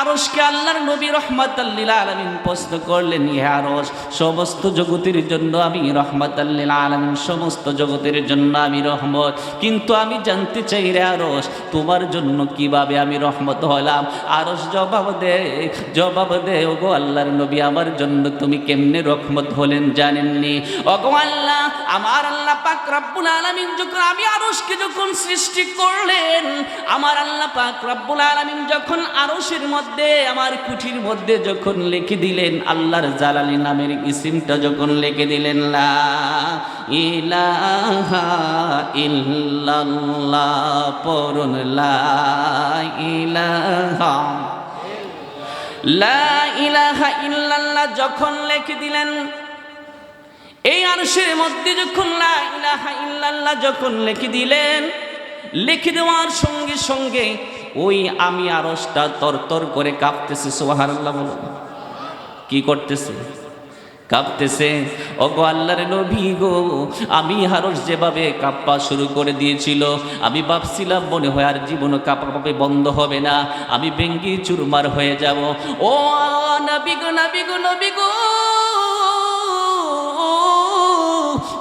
আরশকে আল্লাহর নবী রহমাতাল্লিল আলমিন প্রশ্ন করলেন, ইহা আরশ, সমস্ত জগতের জন্য আমি রহমাতাল্লিল আলমিন, সমস্ত জগতের জন্য আমি রহমত। কিন্তু আমি জানতে চাই রে আরশ, তোমার জন্য কীভাবে আমি রহমত হলাম? আরশ, জবাব দে জবাব দে, ওগো আল্লাহর নবী, আমার জন্য তুমি কেমনে রহমত হলেন জানেননি? ওগো আল্লাহ, আমার আল্লাহ পাক রব্বুল আলামিন যখন আমি আরশকে যখন সৃষ্টি করলেন, আমার আল্লাহ পাক রব্বুল আলামিন যখন আরশের মধ্যে আমার কুঠির মধ্যে যখন লিখে দিলেন, আল্লাহর জালালি নামের ইসিমটা যখন লিখে দিলেন, লা ইলাহা ইল্লাল্লাহ পরন লা ইলাহা লা ইলাহা ইল্লাল্লাহ যখন লিখে দিলেন, এই আরশের মধ্যে যখন লা ইলাহা ইল্লাল্লাহ যখন লিখে দিলেন, লিখে দেওয়ার সঙ্গে সঙ্গে ওই আমি আরশটা তরতর করে কাঁপতেছে, সুবহানাল্লাহ বলো। কি করতেছে? কাঁপতেছে, ওগো আল্লাহর নবী গো, আমি হারস যেভাবে কাঁপা শুরু করে দিয়েছিল, আমি ভাবছিলাম মনে হয় আর জীবন কাঁপাবে বন্ধ হবে না, আমি বেঙ্গি চুরমার হয়ে যাব। ও নবী গো নবী গো গো,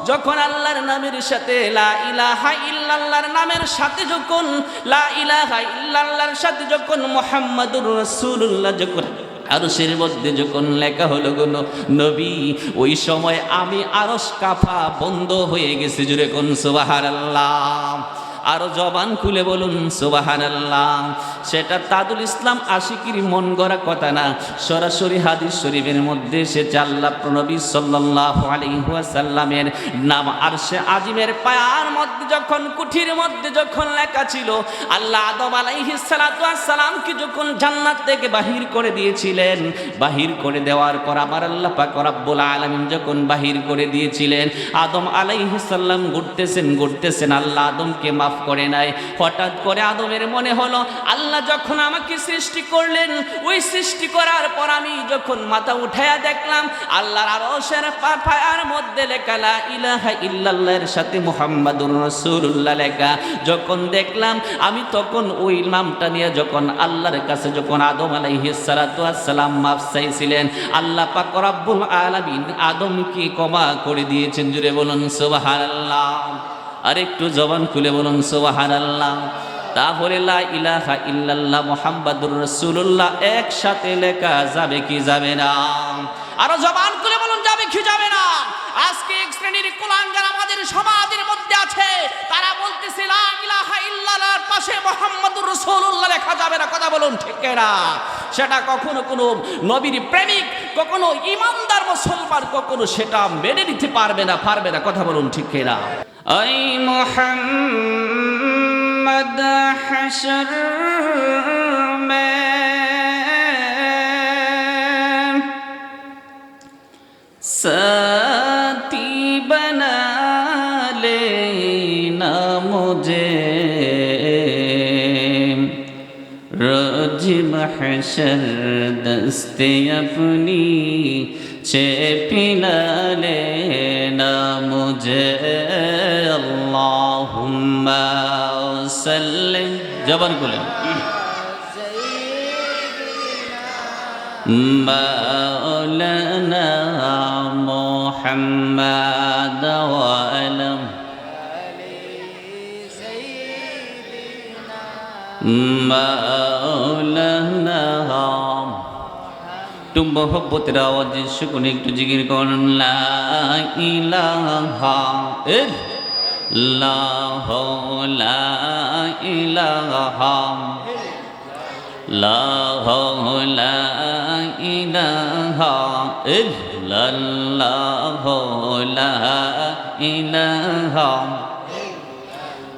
যখন আল্লাহর নামের সাথে লা ইলাহা ইল্লাল্লাহর নামের সাথে যখন, লা ইলাহা ইল্লাল্লাহর সাথে যখন মুহাম্মাদুর রাসূলুল্লাহ যখন আরশের মধ্যে যখন লেখা হলো গো নবী, ওই সময় আমি আরস কাফা বন্ধ হয়ে গেছে জুড়ে কোন সুবহানাল্লাহ। আরও জবান খুলে বলুন সুবাহান আল্লাহ সেটা তাদুল ইসলাম আশিকির মন গড়া কথা না। সরাসরি হাদিস শরীফের মধ্যে সে চাল্লা প্রণবী সাল্লাহ আলিহাসাল্লামের নাম আর সে আজিমের পায়ার মধ্যে যখন, কুঠির মধ্যে যখন লেখা ছিল, আল্লাহ আদম আলাইহিসালামকে যখন জান্নাত থেকে বাহির করে দিয়েছিলেন, বাহির করে দেওয়ার পর আমার আল্লাহ পাক রব্বুল আলামিন যখন বাহির করে দিয়েছিলেন, আদম আলাইহিসাল্লাম ঘুরতেছেন ঘুরতেছেন, আল্লাহ আদমকে মাফ করে নাই। হঠাৎ করে আদমের মনে হলো, আল্লাহ যখন আমাকে সৃষ্টি করলেন, ওই সৃষ্টি করার পর আমি যখন মাথা উঠায়া দেখলাম, আল্লাহর আরশের পায়ার মধ্যে লেখা, লা ইলাহা ইল্লাল্লাহর সাথে মুহাম্মাদুর রাসূলুল্লাহ লেখা। যখন দেখলাম, আমি তখন ওই নামটা নিয়ে যখন আল্লাহর কাছে যখন আদম আলাইহিস সালাতু আসসালাম মাফ চাইছিলেন, আল্লাহ পাক রব্বুল আলামিন আদম কি ক্ষমা করে দিয়েছেন। জুড়ে বলুন, সুবহানাল্লাহ। আর একটু জবান খুলে বলুন আল্লাহ তাহলে ইলাহা ইল্লাল্লাহ মোহাম্মদুর রসুল্লাহ একসাথে লেখা যাবে কি যাবে না? আরও জবান করে বলুন, যাবে কি যাবে না? আজকে এক শ্রেণির কুলাঙ্গার আমাদের সমাজের মধ্যে আছে। তারা বলতেছে, লা পাশে মোহাম্মদুর রাসূলুল্লাহ লেখা যাবে না। কথা বলুন, ঠিক না সেটা কখনো কোনো নবীর প্রেমিক, কখনো ইমানদার মুসলমান, কখনো সেটা মেনে নিতে পারবে না পারবে না। কথা বলুন, ঠিক না আই মুহাম্মদ হাসর মে साथी बना लेना मुझे रोज महशर दस्ते अपनी से पिला लेना मुझे अल्लाहुम्मा सल्लि जबन कुले मौलाना محمد وآل مولانا তুম মহব্বতের আওয়াজে শুকুনে একটু জিগির করুন লা ইলাহা লাহ লা ইলাহা লাহ লা ইলাহা ইলাহা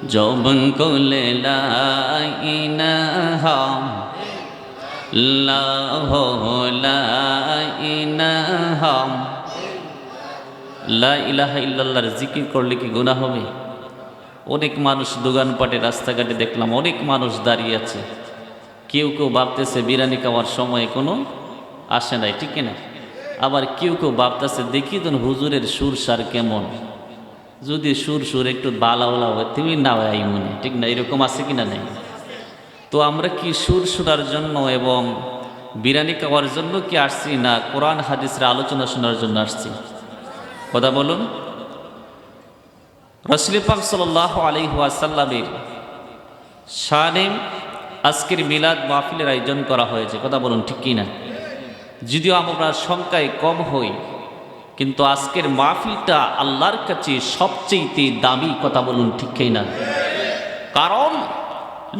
যৌবন কোলে লা জিকির করলে কি গুনাহ হবে? অনেক মানুষ দোকানপাটে, রাস্তাঘাটে দেখলাম অনেক মানুষ দাঁড়িয়ে আছে। কেউ কেউ ভাবতেছে, বিরিয়ানি খাওয়ার সময় কোনো আসে নাই, ঠিক না আবার কেউ কেউ ভাবতেছে, দেখি তো হুজুরের সুর সার কেমন? যদি সুর সুর একটু বালাওলা হয়, তুমি না হয় মনে ঠিক না? এরকম আছে কি না নেই? তো আমরা কি সুর শোনার জন্য এবং বিরিয়ানি খাওয়ার জন্য কি আসছি না কোরআন হাদিসের আলোচনা শোনার জন্য আসছি? কথা বলুন। রসুল পাক সাল্লাহ আলহাসাল্লামের শানে আজকের মিলাদ মাহফিলের আয়োজন করা হয়েছে। কথা বলুন ঠিক কি না যদিও আমরা সংখ্যায় কম হই, কিন্তু আজকের মাহফিলটা আল্লাহর কাছে সবচেয়ে দামি কথা বলুন ঠিক না কারণ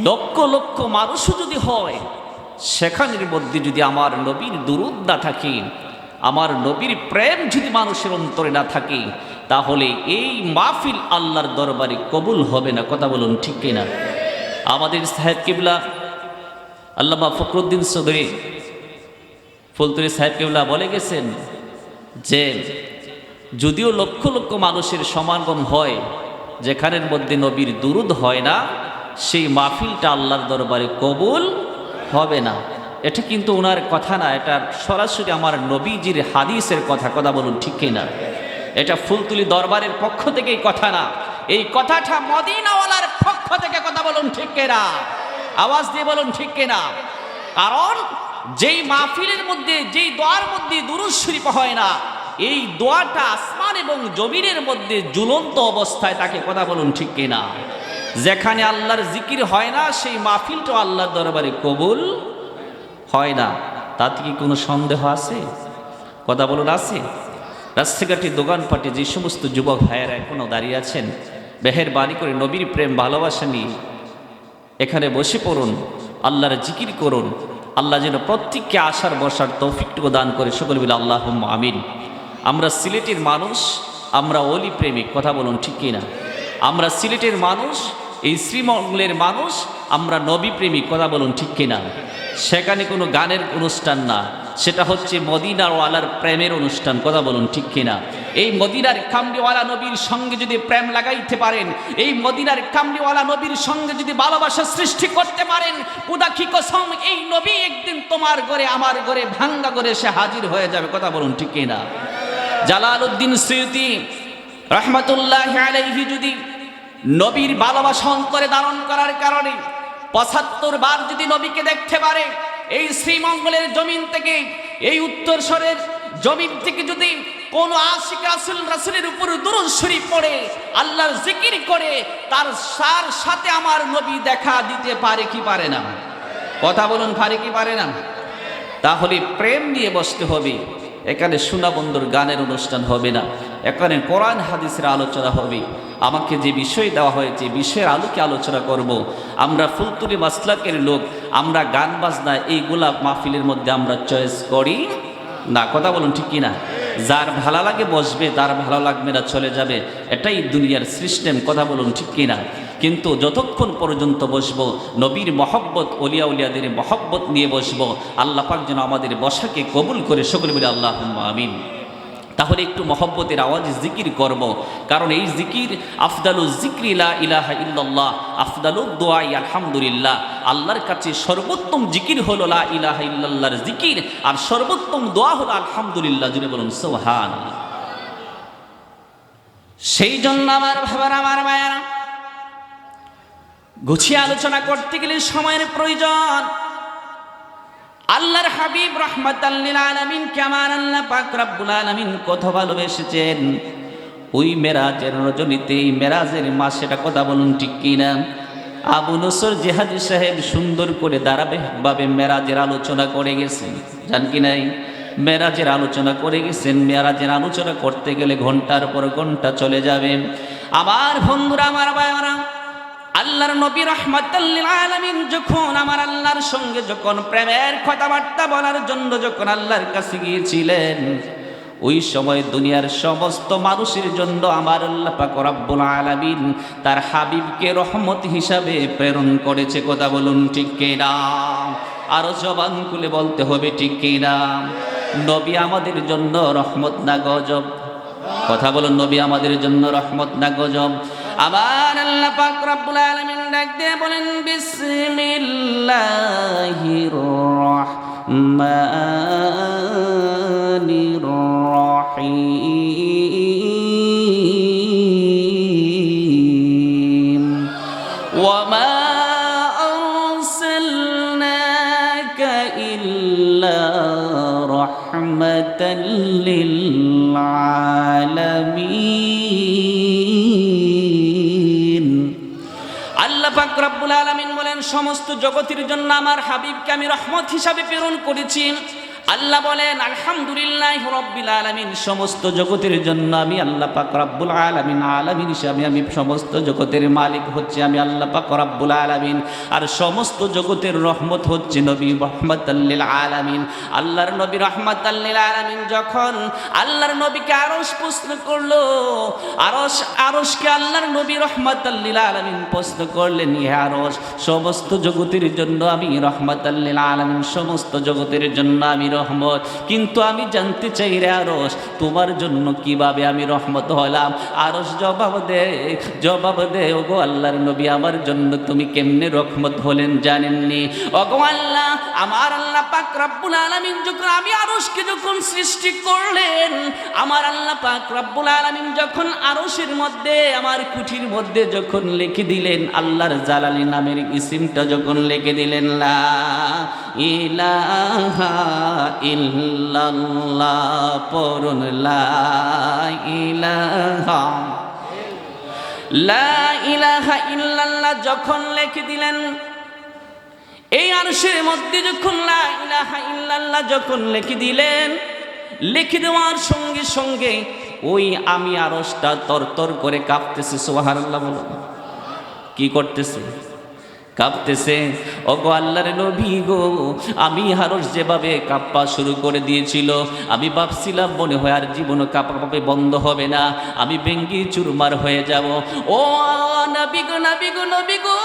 লক্ষ লক্ষ মানুষও যদি হয়, সেখানের মধ্যে যদি আমার নবীর দুরুদ না থাকে, আমার নবীর প্রেম যদি মানুষের অন্তরে না থাকে, তাহলে এই মাহফিল আল্লাহর দরবারে কবুল হবে না, কথা বলুন ঠিক কিনা? আমাদের সাহেব কিবলা, আল্লামা ফখরুদ্দিন চৌধুরী ফুলতুরি সাহেব কিবলা বলে গেছেন যে, যদিও লক্ষ লক্ষ মানুষের সমাগম হয়, যেখানের মধ্যে নবীর দুরুদ হয় না, সেই মাহফিলটা আল্লাহর দরবারে কবুল হবে না। এটা কিন্তু ওনার কথা না, এটা সরাসরি আমার নবীজির হাদিসের কথা কথা বলুন ঠিক কিনা? এটা ফুলতুলি দরবারের পক্ষ থেকে কথা না, এই কথাটা মদিনাওয়ালার পক্ষ থেকে কথা বলুন ঠিক কিনা? আওয়াজ দিয়ে বলুন ঠিক কিনা? কারণ যেই মাহফিলের মধ্যে, যেই দোয়ার মধ্যে দুরুদ শরীফ হয় না, এই দোয়াটা আসমান এবং জমিনের মধ্যে ঝুলন্ত অবস্থায় তাকে কথা বলুন ঠিক কিনা? যেখানে আল্লাহর জিকির হয় না, সেই মাহফিলটা আল্লাহর দরবারে কবুল হয় না। তাতে কি কোনো সন্দেহ আছে? কথা বলুন, আছে? রাস্তাঘাটে, দোকানপাটে যে সমস্ত যুবক ভাইয়েরা এখনও দাঁড়িয়ে আছেন বেহের বাড়ি করে নবীর প্রেম, ভালোবাসা নিয়ে এখানে বসে পড়ুন, আল্লাহর জিকির করুন আল্লাহ যেন প্রত্যেককে আসার বসার তৌফিকটুকু দান করে। সকল বলে আল্লাহ আমিন। আমরা সিলেটের মানুষ, আমরা অলি প্রেমিক, কথা বলুন ঠিক কিনা আমরা সিলেটের মানুষ, এই শ্রীমঙ্গলের মানুষ, আমরা নবী প্রেমিক, কথা বলুন ঠিক কিনা সেখানে কোনো গানের অনুষ্ঠান না। সেটা হচ্ছে মদিনারওয়ালার প্রেমের অনুষ্ঠান, কথা বলুন ঠিক কিনা এই মদিনার কামড়িওয়ালা নবীর সঙ্গে যদি প্রেম লাগাইতে পারেন, এই মদিনার কামড়িওয়ালা নবীর সঙ্গে যদি ভালোবাসা সৃষ্টি করতে পারেন উদাকি কসম, এই নবী একদিন তোমার ঘরে, আমার ঘরে, ভাঙ্গা করে সে হাজির হয়ে যাবে। কথা বলুন ঠিক না জালাল উদ্দিন স্মৃতি, রহমতুল্লাহ আলাইহি যদি নবীর ভালোবাসা অন্তরে ধারণ করার কারণে পঁচাত্তর বার যদি নবীকে দেখতে পারে, এই শ্রীমঙ্গলের জমিন থেকে, এই উত্তর উত্তরস্বরের জমিন থেকে যদি কোন আশিক রাসুল, রাসুলের উপর দুরুদ শরীফ পড়ে, আল্লাহর জিকির করে, তার সার সাথে আমার নবী দেখা দিতে পারে কি পারে না? কথা বলুন, পারে কি পারে না? তাহলে প্রেম নিয়ে বসতে হবে। এখানে সুনাবন্দর গানের অনুষ্ঠান হবে না। এখানে কোরআন হাদিসের আলোচনা হবে। আমাকে যে বিষয় দেওয়া হয়েছে বিষয়ের আলোকে আলোচনা করব। আমরা ফুলতুলি মাসলাকের লোক, আমরা গান বাজনা এইগুলা মাহফিলের মধ্যে আমরা চয়েস করি। না, কথা বলুন ঠিক কিনা? যার ভালো লাগে বসবে, তার ভালো লাগবে না, চলে যাবে। এটাই দুনিয়ার সিস্টেম কথা বলুন ঠিক কিনা? কিন্তু যতক্ষণ পর্যন্ত বসবো, নবীর মহব্বত, অলিয়া উলিয়াদের মহব্বত নিয়ে বসবো, আল্লাহ পাক যেন আমাদের বসাকে কবুল করে, সকলে বলে আল্লাহ আমিন। তাহলে একটু মহব্বতের আওয়াজ, জিকির করব কারণ এই জিকির, আফদালু জিক্রি লা ইলাহা ইল্লাল্লাহ, আফদালু দোয়াই আলহামদুলিল্লাহ। আল্লাহর কাছে সর্বোত্তম জিকির হলো লা ইলাহা ইল্লাল্লাহর জিকির, আর সর্বোত্তম দোয়া হলো আলহামদুলিল্লাহ যিনি বলুন সোহান সেই জন্য আমার ভাবার আমার মায়ারা, গুছিয়ে আলোচনা করতে গেলে সময়ের প্রয়োজন। আল্লাহর হাবিব রহমতাল্লিল আলমিন কেমন আল্লাহ পাক রব্বুল আলমিন কত ভালোবেসেছেন? ওই মেরাজের রজনীতে মেরাজের মাস সেটা কথা বলুন ঠিক কিনা? আবু নসর জেহাদি সাহেব সুন্দর করে দাঁড়াবে ভাবে মেরাজের আলোচনা করে গেছেন। জান কি নাই? মেরাজের আলোচনা করে গেছেন। মেরাজের আলোচনা করতে গেলে ঘণ্টার পর ঘণ্টা চলে যাবে। আবার বন্ধুরা, আমার বায়রা আল্লাহর নবী রহমতুল্লিল আলমিন যখন আমার আল্লাহর সঙ্গে যখন প্রেমের কথাবার্তা বলার জন্য যখন আল্লাহর কাছে গিয়েছিলেন, ওই সময় দুনিয়ার সমস্ত মানুষের জন্য আমার আল্লাহ পাক রব্বুল আলামিন তার হাবিবকে রহমত হিসাবে প্রেরণ করেছে। কথা বলুন ঠিক কিনা? আরও জবান খুলে বলতে হবে ঠিক কিনা? নবী আমাদের জন্য রহমত না গজব? কথা বলুন, নবী আমাদের জন্য রহমত না গজব? أبان اللفق رب العالمين دكت بولن بسم الله الرحمن الرحيم وما أرسلناك إلا رحمة للعالمين আল্লাহ পাক রব্বুল আলামিন বলেন, সমস্ত জগতের জন্য আমার হাবিবকে আমি রহমত হিসাবে প্রেরণ করেছি। আল্লাহ বলেন, আলহামদুলিল্লাহ রব্বিল আলামিন, সমস্ত জগতের জন্য আমি আল্লাহ পাক রব্বুল আলামিন আলামিন হিসাবে আমি সমস্ত জগতের মালিক হচ্ছে, আমি আল্লাহ পাক রব্বুল আলামিন। আর সমস্ত জগতের রহমত হচ্ছে নবী রহমতাল্লিল আলামিন। আল্লাহর নবী রহমতাল্লিল আলামিন যখন আল্লাহর নবীকে আরশ প্রশ্ন করল, আরশ, আরশকে আল্লাহর নবী রহমতাল্লিল আলামিন প্রশ্ন করলেন, ইহে আরশ, সমস্ত জগতের জন্য আমি রহমত রহমতাল্লিল আলামিন, সমস্ত জগতের জন্য আমি রহমত। কিন্তু আমি জানতে চাই রে আরস তোমার জন্য কীভাবে আমি রহমত হলাম? আরস জবাব দে জবাব দে, ওগো আল্লাহর নবী, আমার জন্য তুমি কেমনে রহমত হলেন জানেননি? ওগো আল্লাহ, আমার আল্লাহ পাক রব্বুল আলামিন যখন আমি আরসকে যখন সৃষ্টি করলেন, আমার আল্লাহ পাক রব্বুল আলামিন যখন আরসের মধ্যে, আমার কুঠির মধ্যে যখন লিখে দিলেন, আল্লাহর জালালি নামের ইসিমটা যখন লিখে দিলেন, লা ইলাহা ইল্লাল্লাহ ইলাহা ইল্লাল্লাহ যখন লিখে দিলেন, এই আরশের মধ্যে যখন লা ইলাহা ইল্লাল্লাহ যখন লিখে দিলেন, লিখে দেওয়ার সঙ্গে সঙ্গে ওই আমি আরশটা তরতর করে কাঁপতেছে, সুবহানাল্লাহ বলো কি করতেছে? কাঁপতেছে। ওগো আল্লাহর নবী গো, আমি হারস যেভাবে কাঁপা শুরু করে দিয়েছিল, আমি ভাবছিলাম মনে হয় আর জীবনও কাঁপা কাঁপে বন্ধ হবে না, আমি বেঙ্গি চুরমার হয়ে যাব। ও নবী গো নবী গো নবী গো,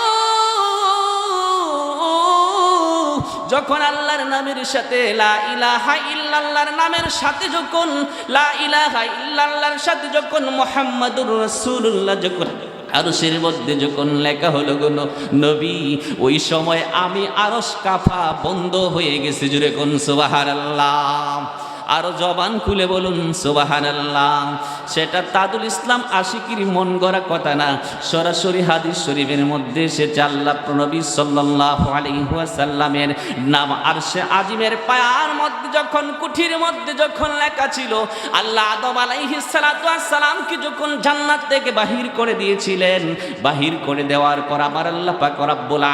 যখন আল্লাহর নামের সাথে লা ইলাহা ইল্লাল্লাহর নামের সাথে যখন, লা ইলাহা ইল্লাল্লাহর সাথে যখন মুহাম্মাদুর রাসূলুল্লাহ যখন আরশের মধ্যে যখন লেখা হলো গো নবী, ওই সময় আমি আরস কাফা বন্ধ হয়ে গেছে জুড়ে কোন সুবহানাল্লাহ। আরও জবান খুলে বলুন সুবাহান সেটা তাদুল ইসলাম আশিকির মন গড়া কথা না। সরাসরি হাদিস শরীফের মধ্যে সে চাল্লা প্রণবী সাল্লাহ আলিহাসাল্লামের নাম আর সে আজিমের পায়ার মধ্যে যখন, কুঠির মধ্যে যখন লেখা ছিল, আল্লাহ আদম আলাইহিসালামকে যখন জান্নাত থেকে বাহির করে দিয়েছিলেন, বাহির করে দেওয়ার পর আমার আল্লাহ পাক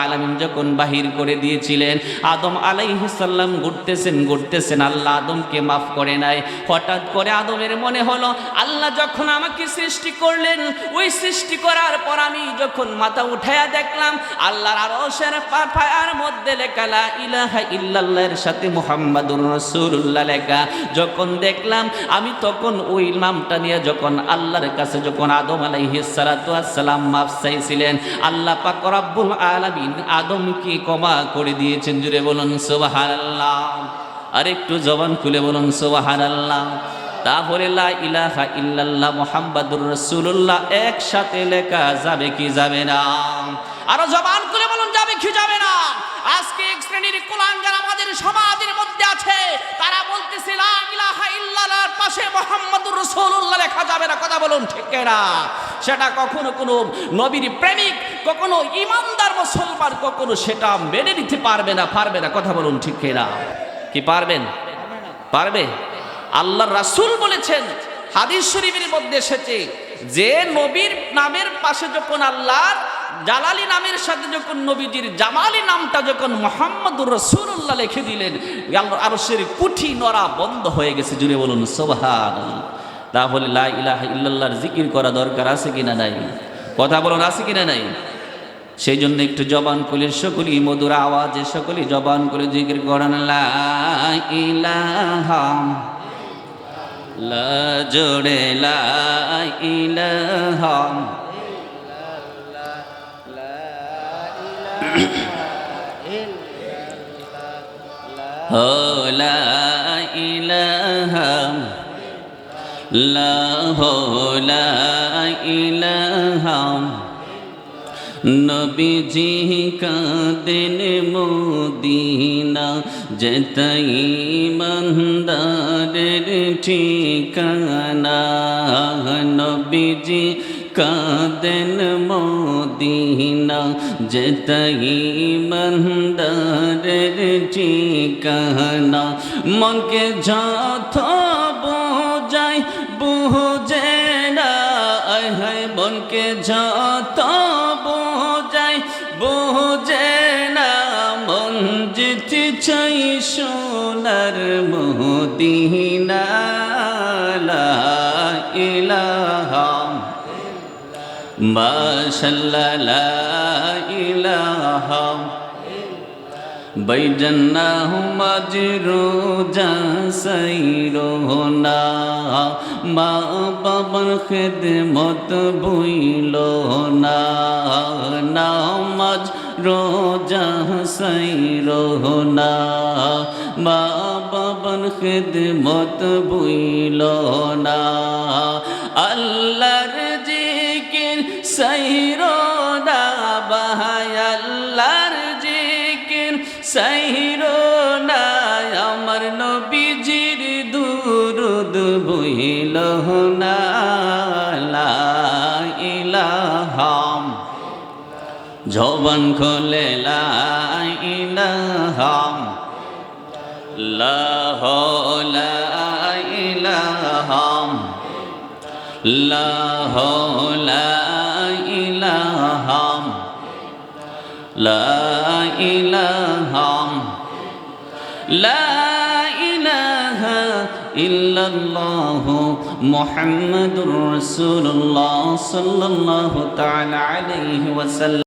আলামিন যখন বাহির করে দিয়েছিলেন, আদম আলাইহিসাল্লাম ঘুরতেছেন ঘুরতেছেন, আল্লাহ আদমকে মাফ করে নাই। হঠাৎ করে আদমের মনে হলো, আল্লাহ যখন আমাকে সৃষ্টি করলেন, ওই সৃষ্টি করার পর আমি যখন মাথা উঠাইয়া দেখলাম, আল্লাহর আরশের পায়ার মধ্যে লেখা, লা ইলাহা ইল্লাল্লাহর সাথে মুহাম্মাদুর রাসূলুল্লাহ লেখা। যখন দেখলাম, আমি তখন ওই নামটা নিয়ে যখন আল্লাহর কাছে যখন আদম আলাইহিস সালাতু আসসালাম মাফ চাইছিলেন, আল্লাহ পাক রব্বুল আলামিন আদমকে ক্ষমা করে দিয়েছেন। জুড়ে বলুন, সুবহানাল্লাহ। আর একটু জবান খুলে বলুন সোবাহান আল্লাহ তাহলে ইলাহা ইল্লাল্লাহ মুহাম্মাদুর রাসূলুল্লাহ, একসাথে লেখা যাবে কি যাবে না? আরও জবান খুলে বলুন, যাবে কি যাবে না? আজকে এক শ্রেণির কুলাঙ্গার আমাদের সমাজের মধ্যে আছে, তারা বলতেছে, লা ইলাহা ইল্লাল্লাহর পাশে মুহাম্মাদুর রাসূলুল্লাহ লেখা যাবে না। কথা বলুন, ঠিক না সেটা কখনো কোনো নবীর প্রেমিক, কখনো ইমানদার মুসলমান, কখনো সেটা মেনে নিতে পারবে না পারবে না। কথা বলুন, ঠিক না কি পারবেন? পারবে? আল্লাহ রাসূল বলেছেন, হাদিস শরীফের মধ্যে এসেছে, যে নবীর নামের পাশে যখন আল্লাহর, জালালি নামের সাথে যখন নবীজির জামালি নামটা যখন মোহাম্মদুর রসুল্লাহ লিখে দিলেন আরশের কুঠি নড়া বন্ধ হয়ে গেছে, জুড়ে বলুন সোভান তাহলে ইলাহা ইল্লাল্লাহর জিকির করা দরকার আছে কিনা নাই? কথা বলুন, আছে কিনা নাই? সেই জন্য একটু জবান খুলে সকলি মধুর আওয়াজে সকলি জবান করে জিকির করেন, লা ইলাহা লা জোড়ে লা ইলাহা ও লা ইলাহা লা হো লা ইলাহা নবীজি কাঁদেন মোদিনা যেতাই মন্দারের ঠিকানা নবীজি কাঁদেন মোদিনা যেতাই মন্দারের ঠিকানা মনকে যথ বোঝাই বুঝে না মনকে যথ চাই সোনার মদিনা লা ইলাহা মাশাল্লাহ লা ইলাহা बैजन्नाहु मजरू सैरोना माँ बाबर खिदमत भूलो ना রোজা সাই রোহনা মা বাবন খেদ মত বুইল না আল্লাহর জিকির সাই রো جوبن کھلے لا الہ لا لا الہ لا لا الہ لا الہ لا الہ الا الله محمد رسول الله صلى الله تعالى عليه وسلم